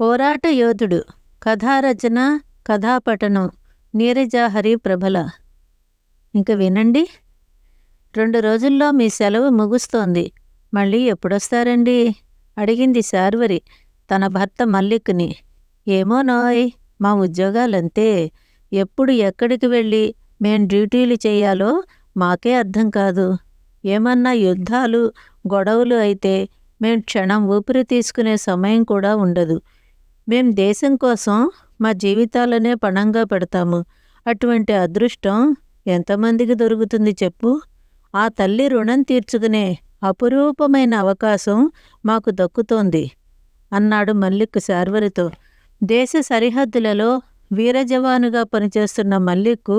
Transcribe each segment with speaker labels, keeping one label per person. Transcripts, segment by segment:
Speaker 1: పోరాట యోధుడు కథారచన కథాపఠనం నీరజాహరి ప్రభల ఇంక వినండి. రెండు రోజుల్లో మీ సెలవు ముగుస్తోంది. మళ్ళీ ఎప్పుడొస్తారండి? అడిగింది శార్వరి తన భర్త మల్లిక్ని. ఏమో నోయ్ మా ఉద్యోగాలంతే. ఎప్పుడు ఎక్కడికి వెళ్ళి మేం డ్యూటీలు చేయాలో మాకే అర్థం కాదు. ఏమన్నా యుద్ధాలు గొడవలు అయితే మేం క్షణం ఊపిరి తీసుకునే సమయం కూడా ఉండదు. మేం దేశం కోసం మా జీవితాలనే పణంగా పెడతాము. అటువంటి అదృష్టం ఎంతమందికి దొరుకుతుంది చెప్పు? ఆ తల్లి రుణం తీర్చుకునే అపురూపమైన అవకాశం మాకు దక్కుతోంది అన్నాడు మల్లిక్ శార్వరితో. దేశ సరిహద్దులలో వీరజవానుగా పనిచేస్తున్న మల్లిక్కు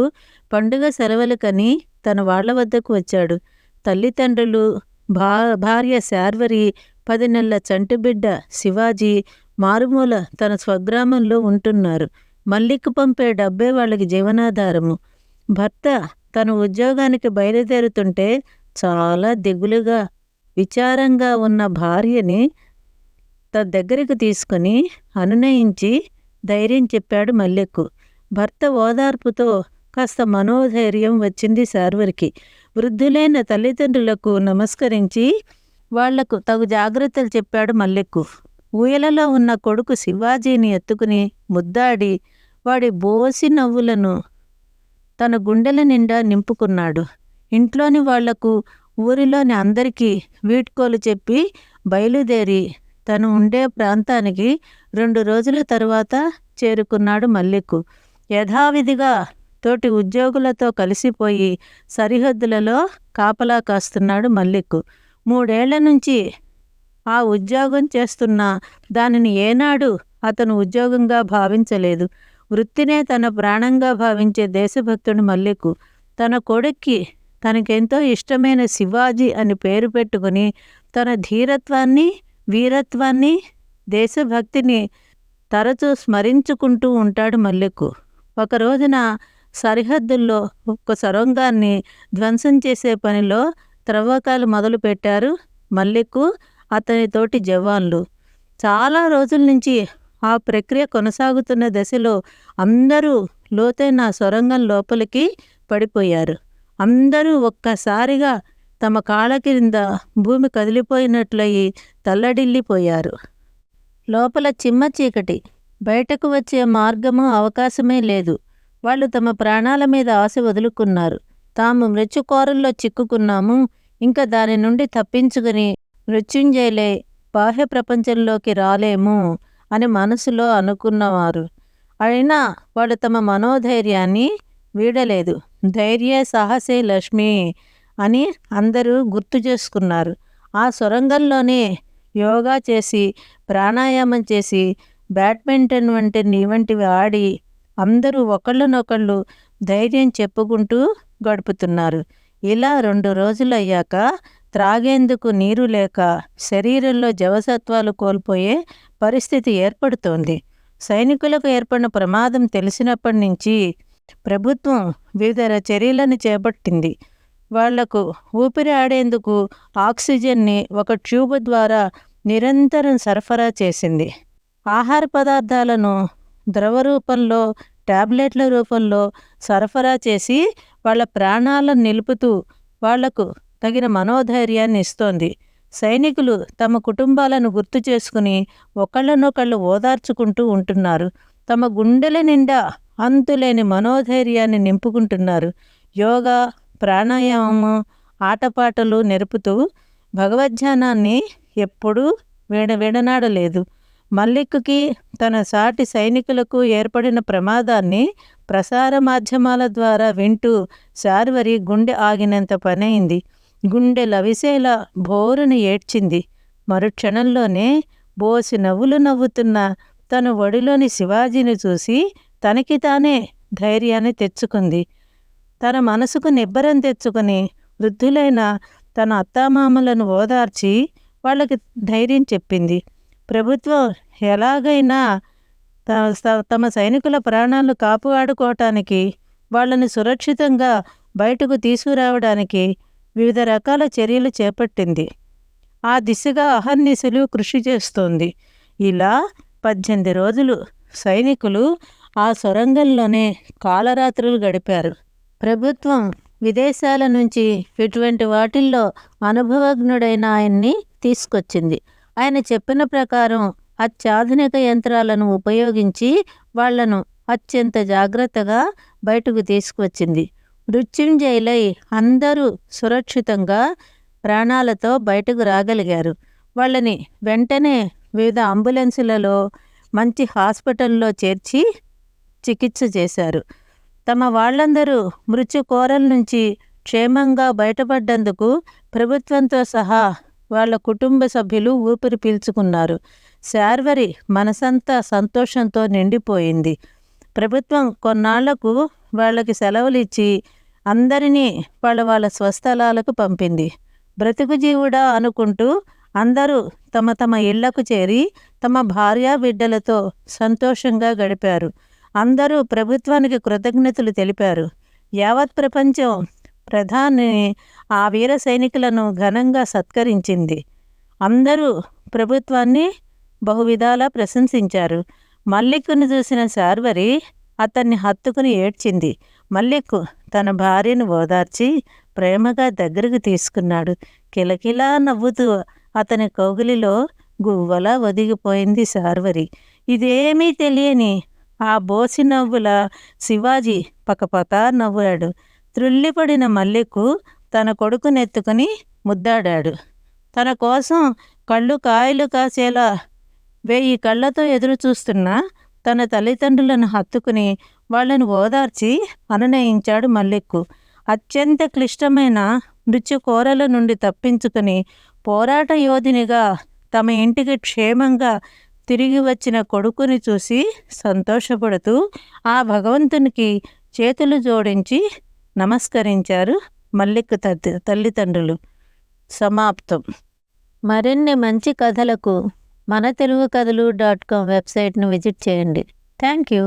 Speaker 1: పండుగ సెలవులకని తన వాళ్ళ వద్దకు వచ్చాడు. తల్లిదండ్రులు భా భార్య శార్వరి పది నెలల చంటిబిడ్డ శివాజీ మారుమూల తన స్వగ్రామంలో ఉంటున్నారు. మల్లిక్ పంపే డబ్బే వాళ్ళకి జీవనాధారము. భర్త తన ఉద్యోగానికి బయలుదేరుతుంటే చాలా దిగులుగా విచారంగా ఉన్న భార్యని తన దగ్గరికి తీసుకుని అనునయించి ధైర్యం చెప్పాడు మల్లెక్కు భర్త ఓదార్పుతో కాస్త మనోధైర్యం వచ్చింది శార్వరికి. వృద్ధులైన తల్లిదండ్రులకు నమస్కరించి వాళ్ళకు తగు జాగ్రత్తలు చెప్పాడు మల్లెక్కు ఊయలలో ఉన్న కొడుకు శివాజీని ఎత్తుకుని ముద్దాడి వాడి బోసి నవ్వులను తన గుండెల నిండా నింపుకున్నాడు. ఇంట్లోని వాళ్ళకు ఊరిలోని అందరికీ వీడ్కోలు చెప్పి బయలుదేరి తను ఉండే ప్రాంతానికి రెండు రోజుల తరువాత చేరుకున్నాడు మల్లిక్కు. యథావిధిగా తోటి ఉద్యోగులతో కలిసిపోయి సరిహద్దులలో కాపలా కాస్తున్నాడు మల్లిక్కు. మూడేళ్ళ నుంచి ఆ ఉద్యోగం చేస్తున్న దానిని ఏనాడు అతను ఉద్యోగంగా భావించలేదు. వృత్తినే తన ప్రాణంగా భావించే దేశభక్తుడు మల్లిక్కు తన కొడుక్కి తనకెంతో ఇష్టమైన శివాజీ అని పేరు పెట్టుకుని తన ధీరత్వాన్ని వీరత్వాన్ని దేశభక్తిని తరచూ స్మరించుకుంటూ ఉంటాడు మల్లెక్కు ఒక రోజున సరిహద్దుల్లో ఒక్క సొరంగాన్ని ధ్వంసం చేసే పనిలో త్రవ్వకాలు మొదలుపెట్టారు మల్లెక్కు అతని తోటి జవాన్లు. చాలా రోజుల నుంచి ఆ ప్రక్రియ కొనసాగుతున్న దశలో అందరూ లోతైన సొరంగం లోపలికి పడిపోయారు. అందరూ ఒక్కసారిగా తమ కాళ్ళ క్రింద భూమి కదిలిపోయినట్లయి తల్లడిల్లిపోయారు. లోపల చిమ్మ చీకటి. బయటకు వచ్చే మార్గము అవకాశమే లేదు. వాళ్ళు తమ ప్రాణాల మీద ఆశ వదులుకున్నారు. తాము మృత్యుకోరల్లో చిక్కుకున్నాము. ఇంకా దాని నుండి తప్పించుకుని మృత్యుంజయులే బాహ్య ప్రపంచంలోకి రాలేము అని మనసులో అనుకున్నవారు. అయినా వాళ్ళు తమ మనోధైర్యాన్ని వీడలేదు. ధైర్య సాహసే లక్ష్మి అని అందరూ గుర్తు చేసుకున్నారు. ఆ సొరంగంలోనే యోగా చేసి ప్రాణాయామం చేసి బ్యాడ్మింటన్ వంటి వంటివి ఆడి అందరూ ఒకళ్ళనొకళ్ళు ధైర్యం చెప్పుకుంటూ గడుపుతున్నారు. ఇలా రెండు రోజులు అయ్యాక త్రాగేందుకు నీరు లేక శరీరంలో జవసత్వాలు కోల్పోయే పరిస్థితి ఏర్పడుతోంది. సైనికులకు ఏర్పడిన ప్రమాదం తెలిసినప్పటి నుంచి ప్రభుత్వం వివిధ చర్యలను చేపట్టింది. వాళ్ళకు ఊపిరి ఆడేందుకు ఆక్సిజన్ని ఒక ట్యూబ్ ద్వారా నిరంతరం సరఫరా చేసింది. ఆహార పదార్థాలను ద్రవ రూపంలో టాబ్లెట్ల రూపంలో సరఫరా చేసి వాళ్ళ ప్రాణాలను నిలుపుతూ వాళ్ళకు తగిన మనోధైర్యాన్ని ఇస్తోంది. సైనికులు తమ కుటుంబాలను గుర్తు చేసుకుని ఒకళ్ళనొకళ్ళు ఓదార్చుకుంటూ ఉంటున్నారు. తమ గుండెల నిండా అంతులేని మనోధైర్యాన్ని నింపుకుంటున్నారు. యోగా ప్రాణాయామము ఆటపాటలు నెరుపుతూ భగవద్ధ్యానాన్ని ఎప్పుడూ విడ విడనాడలేదు మల్లిక్కి తన సాటి సైనికులకు ఏర్పడిన ప్రమాదాన్ని ప్రసార మాధ్యమాల ద్వారా వింటూ శార్వరి గుండె ఆగినంత పనైంది. గుండె లవిసేలా బోరును ఏడ్చింది. మరుక్షణంలోనే బోసి నవ్వులు నవ్వుతున్న తన ఒడిలోని శివాజీని చూసి తనకి తానే ధైర్యాన్ని తెచ్చుకుంది. తన మనసుకు నిబ్బరం తెచ్చుకుని వృద్ధులైన తన అత్తామామలను ఓదార్చి వాళ్ళకి ధైర్యం చెప్పింది. ప్రభుత్వం ఎలాగైనా తమ సైనికుల ప్రాణాలు కాపాడుకోవటానికి వాళ్ళని సురక్షితంగా బయటకు తీసుకురావడానికి వివిధ రకాల చర్యలు చేపట్టింది. ఆ దిశగా అహర్నిశలు కృషి చేస్తోంది. ఇలా పద్దెనిమిది రోజులు సైనికులు ఆ సొరంగంలోనే కాలరాత్రులు గడిపారు. ప్రభుత్వం విదేశాల నుంచి ఇటువంటి వాటిల్లో అనుభవజ్ఞుడైన ఆయన్ని తీసుకొచ్చింది. ఆయన చెప్పిన ప్రకారం అత్యాధునిక యంత్రాలను ఉపయోగించి వాళ్ళను అత్యంత జాగ్రత్తగా బయటకు తీసుకువచ్చింది. మృత్యుంజయులై అందరూ సురక్షితంగా ప్రాణాలతో బయటకు రాగలిగారు. వాళ్ళని వెంటనే వివిధ అంబులెన్సులలో మంచి హాస్పిటల్లో చేర్చి చికిత్స చేశారు. తమ వాళ్ళందరూ మృత్యు కోరల నుంచి క్షేమంగా బయటపడ్డందుకు ప్రభుత్వంతో సహా వాళ్ళ కుటుంబ సభ్యులు ఊపిరి పీల్చుకున్నారు. శార్వరి మనసంతా సంతోషంతో నిండిపోయింది. ప్రభుత్వం కొన్నాళ్ళకు వాళ్ళకి సెలవులు ఇచ్చి అందరినీ వాళ్ళ వాళ్ళ స్వస్థలాలకు పంపింది. బ్రతుకు జీవుడా అనుకుంటూ అందరూ తమ తమ ఇళ్ళకు చేరి తమ భార్యా బిడ్డలతో సంతోషంగా గడిపారు. అందరూ ప్రభుత్వానికి కృతజ్ఞతలు తెలిపారు. యావత్ ప్రపంచం ప్రధాని ఆ వీర సైనికులను ఘనంగా సత్కరించింది. అందరూ ప్రభుత్వాన్ని బహువిధాలా ప్రశంసించారు. మల్లిక్కును చూసిన శార్వరి అతన్ని హత్తుకుని ఏడ్చింది. మల్లిక్కు తన భార్యను ఓదార్చి ప్రేమగా దగ్గరకు తీసుకున్నాడు. కిలకిలా నవ్వుతూ అతని కౌగిలిలో గువ్వలా ఒదిగిపోయింది శార్వరి. ఇదేమీ తెలియని ఆ బోసి నవ్వుల శివాజీ పకపక నవ్వాడు. త్రుల్లిపడిన మల్లెకు తన కొడుకునెత్తుకుని ముద్దాడాడు. తన కోసం కళ్ళు కాయలు కాసేలా వెయ్యి కళ్ళతో ఎదురు చూస్తున్న తన తల్లిదండ్రులను హత్తుకుని వాళ్ళను ఓదార్చి అనునయించాడు మల్లెక్కు. అత్యంత క్లిష్టమైన మృత్యు కోరల నుండి తప్పించుకుని పోరాట యోధినిగా తమ ఇంటికి క్షేమంగా తిరిగి వచ్చిన కొడుకుని చూసి సంతోషపడుతూ ఆ భగవంతునికి చేతులు జోడించి నమస్కరించారు మల్లిక్ తల్లి తల్లిదండ్రులు. సమాప్తం. మరిన్ని మంచి కథలకు మన తెలుగు కథలు డాట్ కామ్ వెబ్సైట్ను విజిట్ చేయండి. Thank you